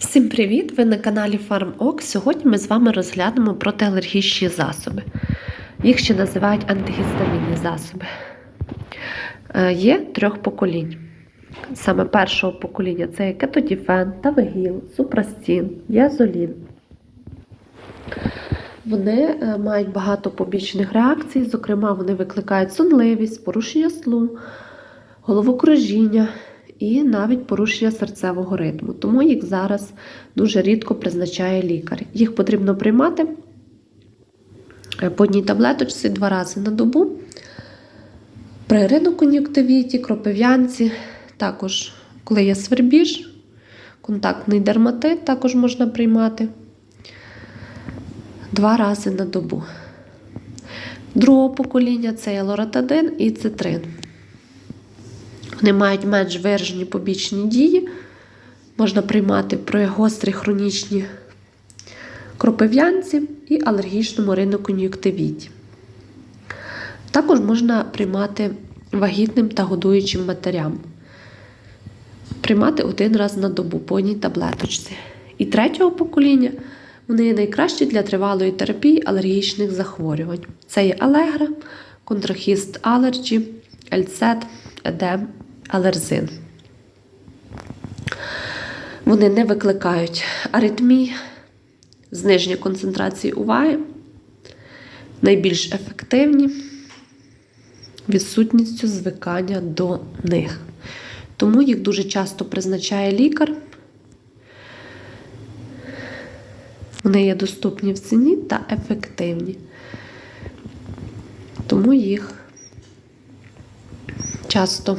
Всім привіт! Ви на каналі FarmOk. Сьогодні ми з вами розглянемо протиалергічні засоби. Їх ще називають антигістамінні засоби. Е, Є трьох поколінь. Саме першого покоління це кетодіфен, тавегіл, супрастін, язолін. Вони е, мають багато побічних реакцій, зокрема, вони викликають сонливість, порушення сну, головокружіння і навіть порушення серцевого ритму. Тому їх зараз дуже рідко призначає лікар. Їх потрібно приймати по одній таблеточці два рази на добу. При ринокон'юктивіті, кропив'янці, також, коли є свербіж, контактний дерматит також можна приймати два рази на добу. Другого покоління це є лоратадин і цитрин. Вони мають менш виражені побічні дії. Можна приймати при гострій хронічній кропив'янці і алергічному ринокон'юктивіті. Також можна приймати вагітним та годуючим матерям. Приймати один раз на добу по одній таблеточці. І третього покоління вони є найкращі для тривалої терапії алергічних захворювань. Це є алегра, контрахіст алерджі, ельцет, едем, алерзин. Вони не викликають аритмій, зниження концентрації уваги, найбільш ефективні відсутністю звикання до них. Тому їх дуже часто призначає лікар. Вони є доступні в ціні та ефективні. Тому їх часто